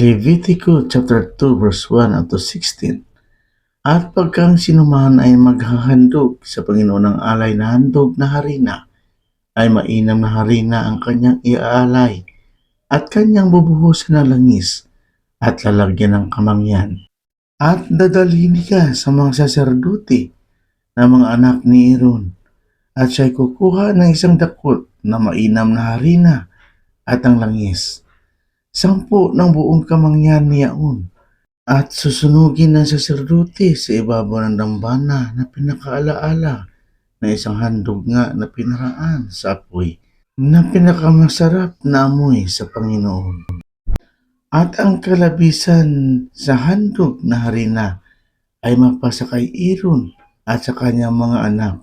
Levitico chapter 2 verse 1 up to 16. At pagkang sinuman ay maghahandog sa Panginoon ng alay na handog na harina, ay mainam na harina ang kanyang iaalay at kanyang bubuhusan ng langis at lalagyan ng kamangyan. At dadalhin ka sa mga saserdote na mga anak ni Aaron at siya'y kukuha ng isang dakot na mainam na harina at ang langis. Sampu ng buong kamangyan ni Yaon at susunugin ng saserdote sa ibabaw ng dambana na pinakaalaala na isang handog nga na pinaraan sa apoy na pinakamasarap na amoy sa Panginoon. At ang kalabisan sa handog na harina ay mapasa kay Aaron at sa kanyang mga anak.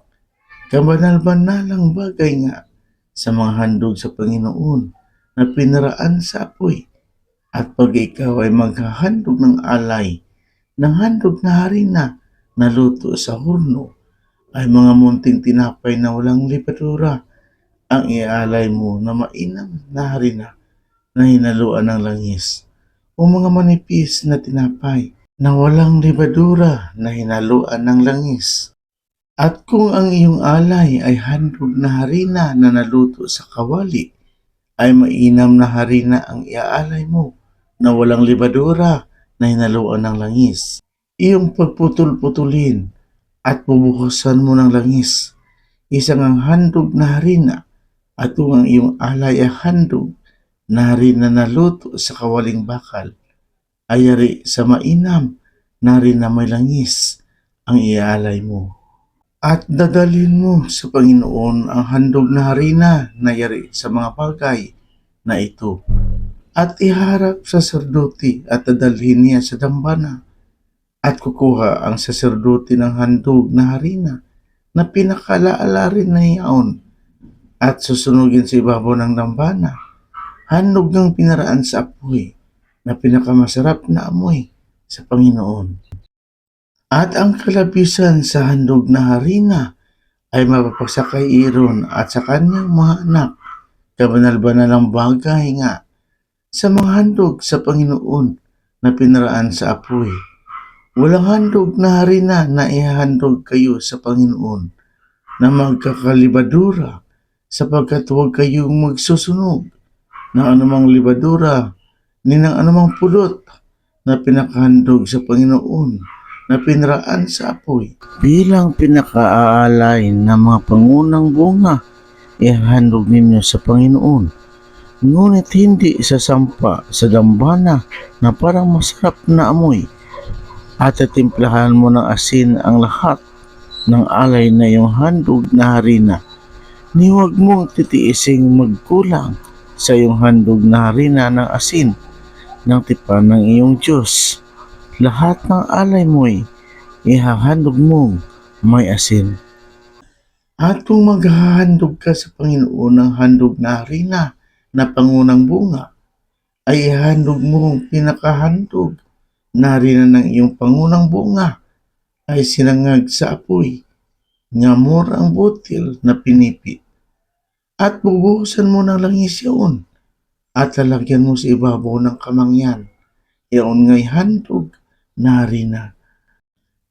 Kabanal-banalang bagay nga sa mga handog sa Panginoon na pinaraan sa apoy. At pag ikaw ay maghahandog ng alay, ng handog na harina na luto sa hurno, ay mga munting tinapay na walang libadura ang ialay mo na mainam na harina na hinaluan ng langis o mga manipis na tinapay na walang libadura na hinaluan ng langis. At kung ang iyong alay ay handog na harina na naluto sa kawali, ay mainam na harina ang iaalay mo na walang libadura na hinaluan ng langis. Iyong pagputol-putulin at bubuhusan mo ng langis. Isang ang handog na harina at ang iyong alay ay handog na harina na luto sa kawaling bakal, ayari sa mainam na rin na may langis ang iaalay mo. At dadalhin mo sa Panginoon ang handog na harina na yari sa mga bagay na ito. At iharap sa saserdote at dadalhin niya sa dambana. At kukuha ang saserdote ng handog na harina na pinakalaala rin na iyaon at susunugin sa ibabaw ng dambana. Handog ng pinaraan sa apoy na pinakamasarap na amoy sa Panginoon. At ang kalabisan sa handog na harina ay mapapagsa kay Aaron at sa kanyang mga anak. Kabanal-banalang bagay nga sa mga handog sa Panginoon na pinaraan sa apoy. Walang handog na harina na ihahandog kayo sa Panginoon na magkakalibadura sapagkat huwag kayong magsusunog ng anumang libadura ni ng anumang pulot na pinakahandog sa Panginoon na pinaraan sa apoy. Bilang pinakaalay ng mga pangunang bunga, ihandog ninyo sa Panginoon. Ngunit hindi sa sampa sa dambana na parang masarap na amoy at titimplahan mo ng asin ang lahat ng alay na iyong handog na harina. Ni huwag mong titiising magkulang sa iyong handog na harina ng asin ng tipan ng iyong Diyos lahat ng alay mo'y ihahandog mong may asin. At kung maghahandog ka sa Panginoon ng handog na harina na pangunang bunga, ay ihandog mo ang pinakahandog na harina ng iyong pangunang bunga ay sinangag sa apoy, ngamor ang butil na pinipi. At bubuhusan mo ng langis yun at lalagyan mo sa ibabaw ng kamangyan. Iyon nga'y handog narina.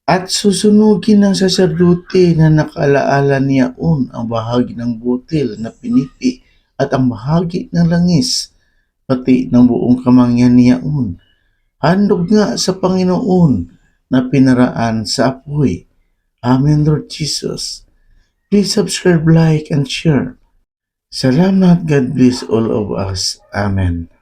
At susunugin ng saserdote na nakalaala niyaon ang bahagi ng butil na pinipi at ang bahagi ng langis, pati ng buong kamangyan niyaon. Handog nga sa Panginoon na pinaraan sa apoy. Amen, Lord Jesus. Please subscribe, like, and share. Salamat. God bless all of us. Amen.